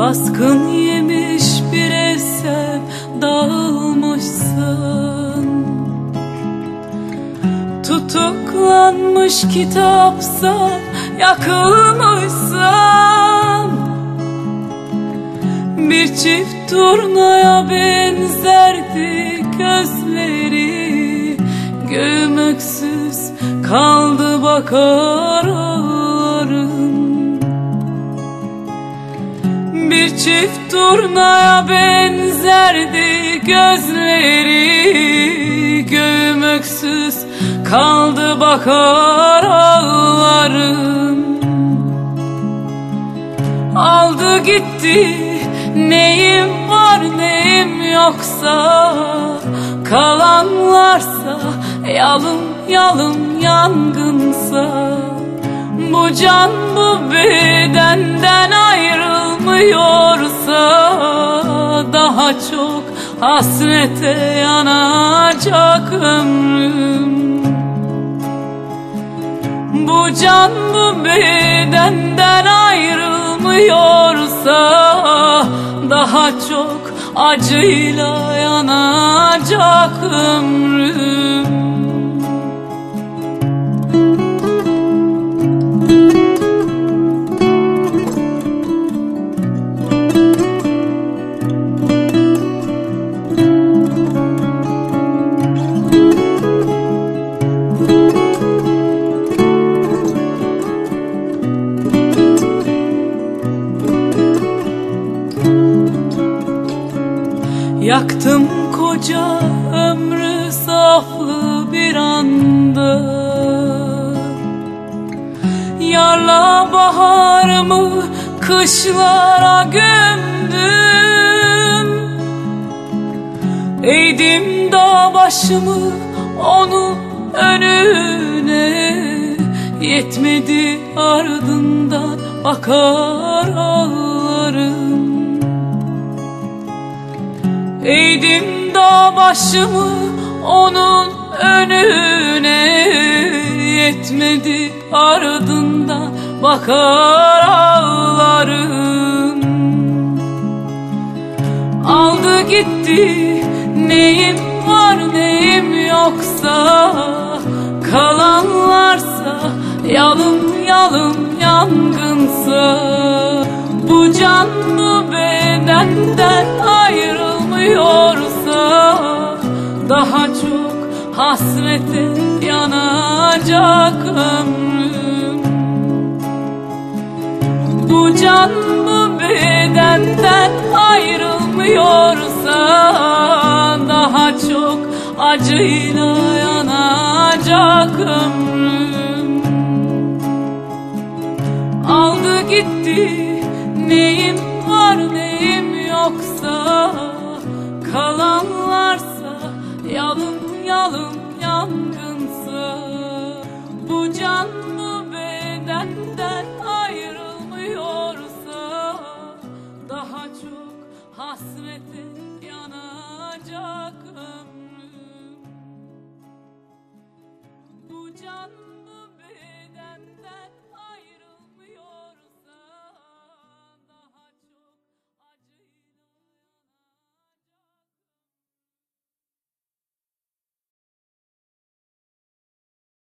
Baskın yemiş bir eser dağılmışsın. Tutuklanmış kitapsa yakılmışsın Bir çift turnaya benzerdi gözleri. Gömüksüz kaldı bakarak. Bir çift turnaya benzerdi gözleri. Göğüm kaldı bakar ağlarım. Aldı gitti neyim var neyim yoksa. Kalanlarsa yalın yalın yangınsa. Bu can bu bedenden ayrılmıyorsa Daha çok hasrete yanacak ömrüm. Bu can bu bedenden ayrılmıyorsa Daha çok acıyla yanacak ömrüm Yaktım koca ömrü saflı bir anda. Yarla baharımı kışlara gömdüm. Eğdim dağ başımı onun önüne. Yetmedi ardından bakar ağlarım Eğdim dağ başımı onun önüne. Yetmedi ardından bakar ağlarım. Aldı gitti neyim var neyim yoksa. Kalanlarsa yalın yalın yangınsa. Bu can bu bedenden ayrılmıyorsa Daha çok hasrete yanacak ömrüm. Bu can bu bedenden ayrılmıyorsa Daha çok acıyla yanacak ömrüm. Aldı gitti neyim var neyim yoksa Kalanlarsa yalın yalın yangınsa Bu can bu bedenden ayrılmıyorsa Daha çok hasrete yanacak ömrüm. Bu can bu bedenden